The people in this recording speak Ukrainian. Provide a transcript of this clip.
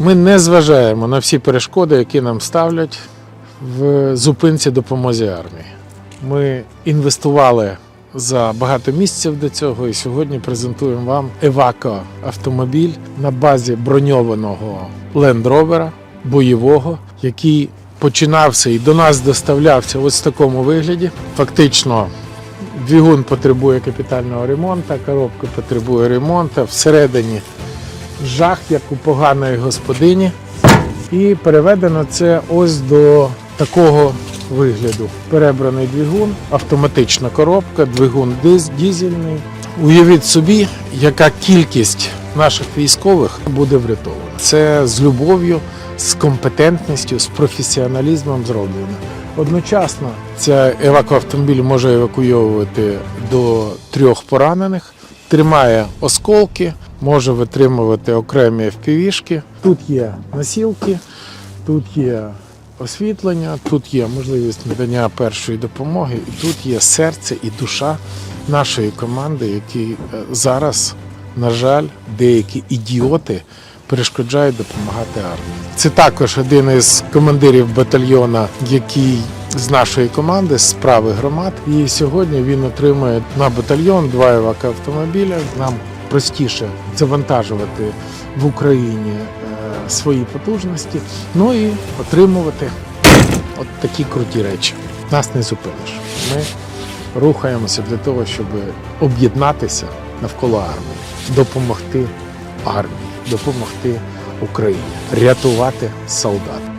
Ми не зважаємо на всі перешкоди, які нам ставлять в зупинці допомозі армії. Ми інвестували за багато місяців до цього, і сьогодні презентуємо вам Евако автомобіль на базі броньованого Rover бойового, який починався і до нас доставлявся ось в такому вигляді. Фактично, двигун потребує капітального ремонту, коробка потребує ремонту. Всередині жах, як у поганої господині. І переведено це ось до такого вигляду. Перебраний двигун, автоматична коробка, двигун диз, дізельний. Уявіть собі, яка кількість наших військових буде врятована. Це з любов'ю, з компетентністю, з професіоналізмом зроблено. Одночасно ця евакоавтомобіль може евакуйовувати до трьох поранених, тримає осколки, може витримувати окремі FPV-шки. Тут є насілки, тут є освітлення, тут є можливість надання першої допомоги, і тут є серце і душа нашої команди, які е, зараз, на жаль, деякі ідіоти перешкоджають допомагати армії. Це також один із командирів батальйона, який з нашої команди з справи громад. І сьогодні він отримує на батальйон два евакоавтомобіля. Нам простіше завантажувати в Україні е, свої потужності, ну і отримувати от такі круті речі. Нас не зупиниш. Ми рухаємося для того, щоб об'єднатися навколо армії, допомогти армії, допомогти Україні, рятувати солдат.